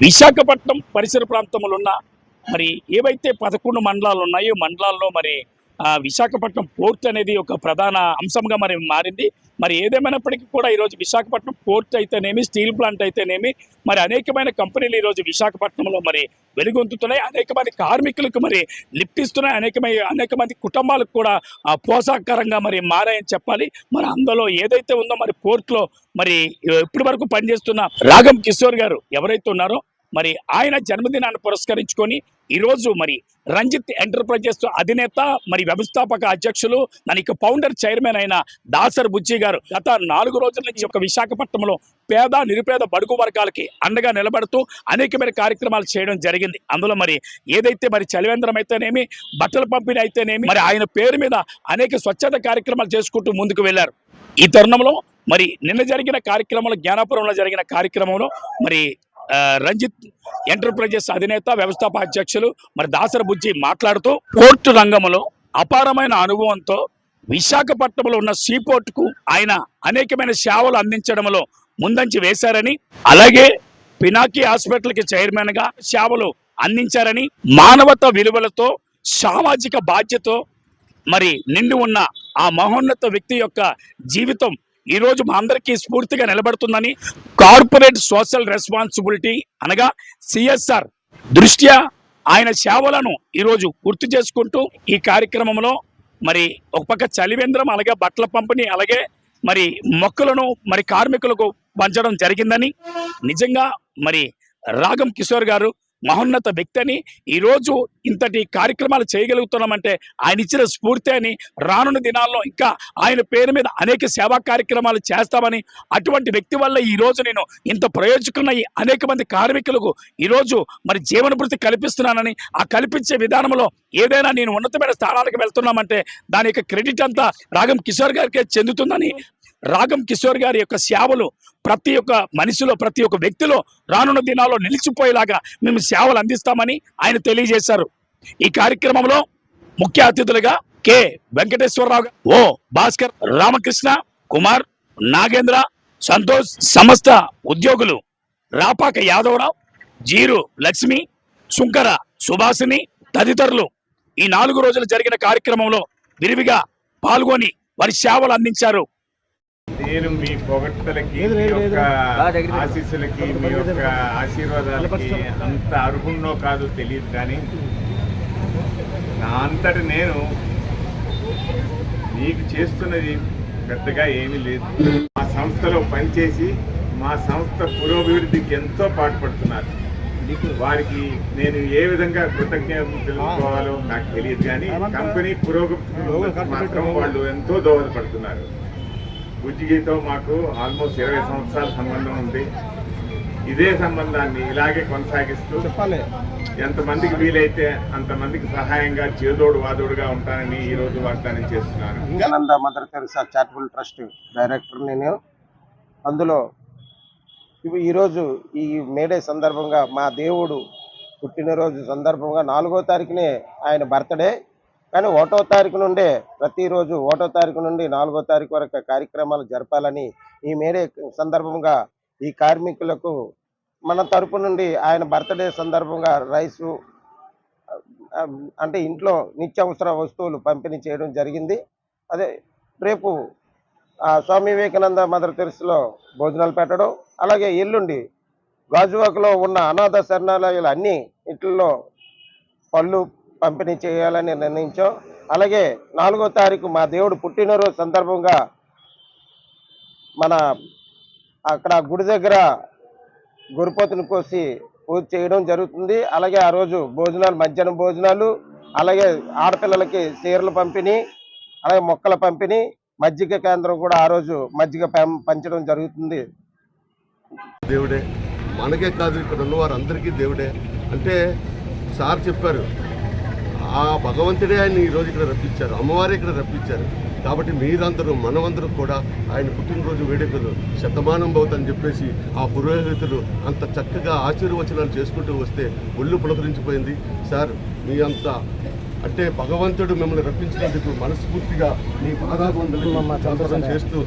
విశాఖపట్నం పరిసర ప్రాంతంలో ఉన్న మరి ఏవైతే పదకొండు మండలాలు ఉన్నాయో మండలాల్లో మరి ఆ, విశాఖపట్నం పోర్ట్ అనేది ఒక ప్రధాన అంశంగా మరి మారింది. మరి ఏదేమైనప్పటికీ కూడా ఈరోజు విశాఖపట్నం పోర్ట్ అయితేనేమి స్టీల్ ప్లాంట్ అయితేనేమి మరి అనేకమైన కంపెనీలు ఈరోజు విశాఖపట్నంలో మరి వెలుగొందుతున్నాయి. అనేక మంది కార్మికులకు మరి లిఫ్ట్ ఇస్తున్నాయి. అనేకమైన అనేక మంది కుటుంబాలకు కూడా పోషాకరంగా మరి మారాయని చెప్పాలి. మరి అందులో ఏదైతే ఉందో మరి పోర్ట్లో మరి ఇప్పటి వరకు పనిచేస్తున్న రాగం కిషోర్ గారు ఎవరైతే ఉన్నారో మరి ఆయన జన్మదినాన్ని పురస్కరించుకొని ఈరోజు మరి రంజిత్ ఎంటర్ప్రైజెస్ అధినేత మరి వ్యవస్థాపక అధ్యక్షులు దానికి ఫౌండర్ చైర్మన్ అయిన దాసర్ బుజ్జి గారు గత నాలుగు రోజుల నుంచి ఒక విశాఖపట్నంలో పేద నిరుపేద బడుగు వర్గాలకి అండగా నిలబడుతూ అనేకమైన కార్యక్రమాలు చేయడం జరిగింది. అందులో మరి ఏదైతే మరి చలివేంద్రం అయితేనేమి బట్టల పంపిణీ అయితేనేమి మరి ఆయన పేరు మీద అనేక స్వచ్ఛత కార్యక్రమాలు చేసుకుంటూ ముందుకు వెళ్ళారు. ఈ తరుణంలో మరి నిన్న జరిగిన కార్యక్రమంలో జ్ఞానాపురంలో జరిగిన కార్యక్రమంలో మరి రంజిత్ ఎంటర్ప్రైజెస్ అధినేత వ్యవస్థాపక అధ్యక్షులు మరి దాసర బుజ్జి మాట్లాడుతూ పోర్టు రంగంలో అపారమైన అనుభవంతో విశాఖపట్నంలో ఉన్న సీపోర్టుకు ఆయన అనేకమైన సేవలు అందించడంలో ముందంచి వేశారని అలాగే పినాకి హాస్పిటల్కి చైర్మన్గా సేవలు అందించారని మానవత విలువలతో సామాజిక బాధ్యతో మరి నిండి ఉన్న ఆ మహోన్నత వ్యక్తి యొక్క జీవితం ఈ రోజు మా అందరికీ స్ఫూర్తిగా నిలబడుతుందని కార్పొరేట్ సోషల్ రెస్పాన్సిబిలిటీ అనగా సిఎస్ఆర్ దృష్ట్యా ఆయన సేవలను ఈరోజు గుర్తు చేసుకుంటూ ఈ కార్యక్రమంలో మరి ఒక పక్క చలివేంద్రం అలాగే బట్టల పంపిణీ అలాగే మరి మొక్కలను మరి కార్మికులకు పంచడం జరిగిందని నిజంగా మరి రాగం కిషోర్ గారు మహోన్నత వ్యక్తి అని ఈరోజు ఇంతటి కార్యక్రమాలు చేయగలుగుతున్నామంటే ఆయన ఇచ్చిన స్ఫూర్తి అని రానున్న దినాల్లో ఇంకా ఆయన పేరు మీద అనేక సేవా కార్యక్రమాలు చేస్తామని అటువంటి వ్యక్తి వల్ల ఈ రోజు నేను ఇంత ప్రయోజకున్న ఈ అనేక మంది కార్మికులకు ఈరోజు మరి జీవనభృతి కల్పిస్తున్నానని ఆ కల్పించే విధానంలో ఏదైనా నేను ఉన్నతమైన స్థానాలకు వెళ్తున్నామంటే దాని యొక్క క్రెడిట్ అంతా రాగం కిషోర్ గారికే చెందుతుందని రాగం కిషోర్ గారి యొక్క సేవలు ప్రతి ఒక్క మనిషిలో ప్రతి ఒక్క వ్యక్తిలో రానున్న దినాల్లో నిలిచిపోయేలాగా మేము సేవలు అందిస్తామని ఆయన తెలియజేశారు. ఈ కార్యక్రమంలో ముఖ్య అతిథులుగా కె. వెంకటేశ్వరరావు ఓ. భాస్కర్ రామకృష్ణ కుమార్ నాగేంద్ర సంతోష్ సమస్త ఉద్యోగులు రాపాక యాదవరావు జీరు లక్ష్మి శుంకర సుభాసిని తదితరులు ఈ నాలుగు రోజులు జరిగిన కార్యక్రమంలో విరివిగా పాల్గొని వారి సేవలు అందించారు. నేను మీ పొగడ్తలకి మీ యొక్క ఆశీస్సులకి మీ యొక్క ఆశీర్వాదాలకి అంత అర్హున్నో కాదో తెలియదు కానీ నా అంతటి నేను మీకు చేస్తున్నది పెద్దగా ఏమీ లేదు. మా సంస్థలో పనిచేసి మా సంస్థ పురోభివృద్ధికి ఎంతో పాటుపడుతున్నారు. వారికి నేను ఏ విధంగా కృతజ్ఞతలు తెలుసుకోవాలో నాకు తెలియదు కానీ కంపెనీ పురోగతికి మాత్రం వాళ్ళు ఎంతో దోహదపడుతున్నారు. బుజ్జిగితో మాకు ఆల్మోస్ట్ ఇరవై సంవత్సరాల సంబంధం ఉంది. ఇదే సంబంధాన్ని ఇలాగే కొనసాగిస్తూ చెప్పాలి. ఎంతమందికి వీలైతే అంతమందికి సహాయంగా చేదోడు వాదోడుగా ఉంటానని ఈ రోజు వాగ్దానం చేస్తున్నాను. Mother Teresa charitable trust director నేను. అందులో ఈరోజు ఈ మేడే సందర్భంగా మా దేవుడు పుట్టినరోజు సందర్భంగా నాలుగో తారీఖునే ఆయన బర్త్డే. కానీ ఒకటో తారీఖు నుండే ప్రతిరోజు ఒకటో తారీఖు నుండి నాలుగో తారీఖు వరకు కార్యక్రమాలు జరపాలని ఈ మేడే సందర్భంగా ఈ కార్మికులకు మన తరపు నుండి ఆయన బర్త్డే సందర్భంగా రైసు అంటే ఇంట్లో నిత్యావసర వస్తువులు పంపిణీ చేయడం జరిగింది. అదే రేపు ఆ, స్వామి వివేకానంద మదర్ తెరస్లో భోజనాలు పెట్టడం అలాగే ఎల్లుండి గాజువాకలో ఉన్న అనాథ శరణాలయాలు అన్ని ఇంట్లో పళ్ళు పంపిణీ చేయాలని నిర్ణయించాం. అలాగే నాలుగో తారీఖు మా దేవుడు పుట్టినరోజు సందర్భంగా మన అక్కడ గుడి దగ్గర గురుపోతుని కోసి పూజ చేయడం జరుగుతుంది. అలాగే ఆ రోజు భోజనాలు మధ్యాహ్నం భోజనాలు అలాగే ఆడపిల్లలకి చీరలు పంపిణీ అలాగే మొక్కల పంపిణీ మజ్జిగ కేంద్రం కూడా ఆ రోజు మజ్జిగ పంచడం జరుగుతుంది. దేవుడే మనకే కాదు ఇక్కడ ఉన్న వారందరికీ దేవుడే. అంటే సార్ చెప్పారు ఆ భగవంతుడే ఆయన ఈరోజు ఇక్కడ రప్పించారు. అమ్మవారే ఇక్కడ రప్పించారు. కాబట్టి మీరందరూ మనమందరం కూడా ఆయన పుట్టినరోజు వేడుకలు శతమానం భవతని చెప్పేసి ఆ పురోహితులు అంత చక్కగా ఆశీర్వచనాలు చేసుకుంటూ వస్తే ఒళ్ళు పులకరించిపోయింది. సార్ మీ అంత అంటే భగవంతుడు మిమ్మల్ని రప్పించినందుకు మనస్ఫూర్తిగా మీ పాదాబంధులు చేస్తూ